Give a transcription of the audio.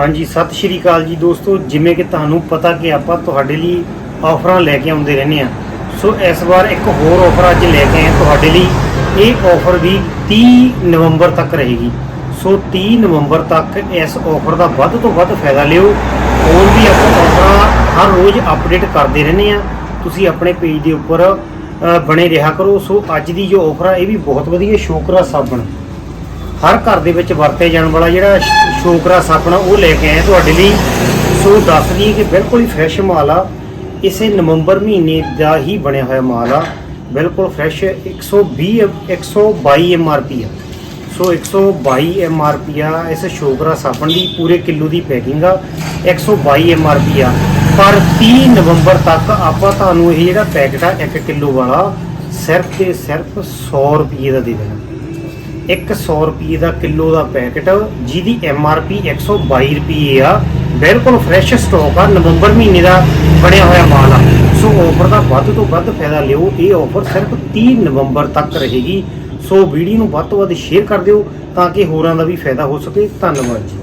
ਹਾਂਜੀ, ਸਤਿ ਸ਼੍ਰੀ ਅਕਾਲ ਜੀ ਦੋਸਤੋ। ਜਿਵੇਂ ਕਿ ਤੁਹਾਨੂੰ ਪਤਾ ਕਿ ਆਪਾਂ ਤੁਹਾਡੇ ਲਈ ਆਫਰਾਂ ਲੈ ਕੇ ਆਉਂਦੇ ਰਹਿੰਦੇ ਆ ਸੋ ਇਸ ਵਾਰ ਇੱਕ ਹੋਰ ਆਫਰ ਅੱਜ ਲੈ ਕੇ ਆਏ ਤੁਹਾਡੇ ਲਈ। ਇਹ ਆਫਰ ਵੀ 30 ਨਵੰਬਰ ਤੱਕ ਰਹੇਗੀ। ਸੋ 30 ਨਵੰਬਰ ਤੱਕ ਇਸ ਆਫਰ ਦਾ ਵੱਧ ਤੋਂ ਵੱਧ ਫਾਇਦਾ ਲਿਓ। ਹੋਰ ਵੀ ਆਪਾਂ ਆਫਰਾਂ ਹਰ ਰੋਜ਼ ਅਪਡੇਟ ਕਰਦੇ ਰਹਿੰਦੇ ਆ ਤੁਸੀਂ ਆਪਣੇ ਪੇਜ ਦੇ ਉੱਪਰ ਬਣੇ ਰਿਹਾ ਕਰੋ। ਸੋ ਅੱਜ ਦੀ ਜੋ ਆਫਰ ਆ, ਇਹ ਵੀ ਬਹੁਤ ਵਧੀਆ ਸ਼ੋਕਰਾ ਸਾਬਣ ਹਰ ਘਰ ਦੇ ਵਿੱਚ ਵਰਤੇ ਜਾਣ ਵਾਲਾ ਜਿਹੜਾ ਸ਼- ਸ਼ੋਕਰਾ ਸਾਬਣ ਆ, ਉਹ ਲੈ ਕੇ ਆਏ ਤੁਹਾਡੇ ਲਈ। ਸੋ ਦੱਸ ਦਈਏ ਕਿ ਬਿਲਕੁਲ ਹੀ ਫਰੈਸ਼ ਮਾਲ ਆ। ਇਸੇ ਨਵੰਬਰ ਮਹੀਨੇ ਦਾ ਹੀ ਬਣਿਆ ਹੋਇਆ ਮਾਲ ਆ। ਬਿਲਕੁਲ ਫਰੈਸ਼ 120 122 ਐਮਆਰਪੀ ਆ। ਸੋ 122 ਐਮਆਰਪੀ ਆ, ਇਸ ਸ਼ੋਕਰਾ ਸਾਬਣ ਦੀ ਪੂਰੇ ਕਿਲੋ ਦੀ ਪੈਕਿੰਗ ਆ 122 ਐਮਆਰਪੀ ਆ। ਪਰ 30 ਨਵੰਬਰ ਤੱਕ ਆਪਾਂ ਤੁਹਾਨੂੰ ਇਹ ਜਿਹੜਾ ਪੈਕਟ ਆ 1 ਕਿਲੋ ਵਾਲਾ, ਸਿਰਫ ਤੇ ਸਿਰਫ 100 ਰੁਪਏ ਦਾ ਦੇ ਦੇਣਾ। 100 ਰੁਪਏ ਦਾ ਕਿਲੋ ਦਾ ਪੈਕਟ, ਜਿਹਦੀ ਐਮ ਆਰ ਪੀ 122 ਰੁਪਏ ਆ। ਬਿਲਕੁਲ ਫਰੈਸ਼ ਸਟਾਕ ਆ, ਨਵੰਬਰ ਮਹੀਨੇ ਦਾ ਬਣਿਆ ਹੋਇਆ ਮਾਲ ਆ। ਸੋ ਆਫਰ ਦਾ ਵੱਧ ਤੋਂ ਵੱਧ ਫਾਇਦਾ ਲਿਓ। ਇਹ ਆਫਰ ਸਿਰਫ 30 ਨਵੰਬਰ ਤੱਕ ਰਹੇਗੀ। ਸੋ ਵੀਡੀਓ ਨੂੰ ਵੱਧ ਤੋਂ ਵੱਧ ਸ਼ੇਅਰ ਕਰ ਦਿਓ ਤਾਂ ਕਿ ਹੋਰਾਂ ਦਾ ਵੀ ਫਾਇਦਾ ਹੋ ਸਕੇ। ਧੰਨਵਾਦ ਜੀ।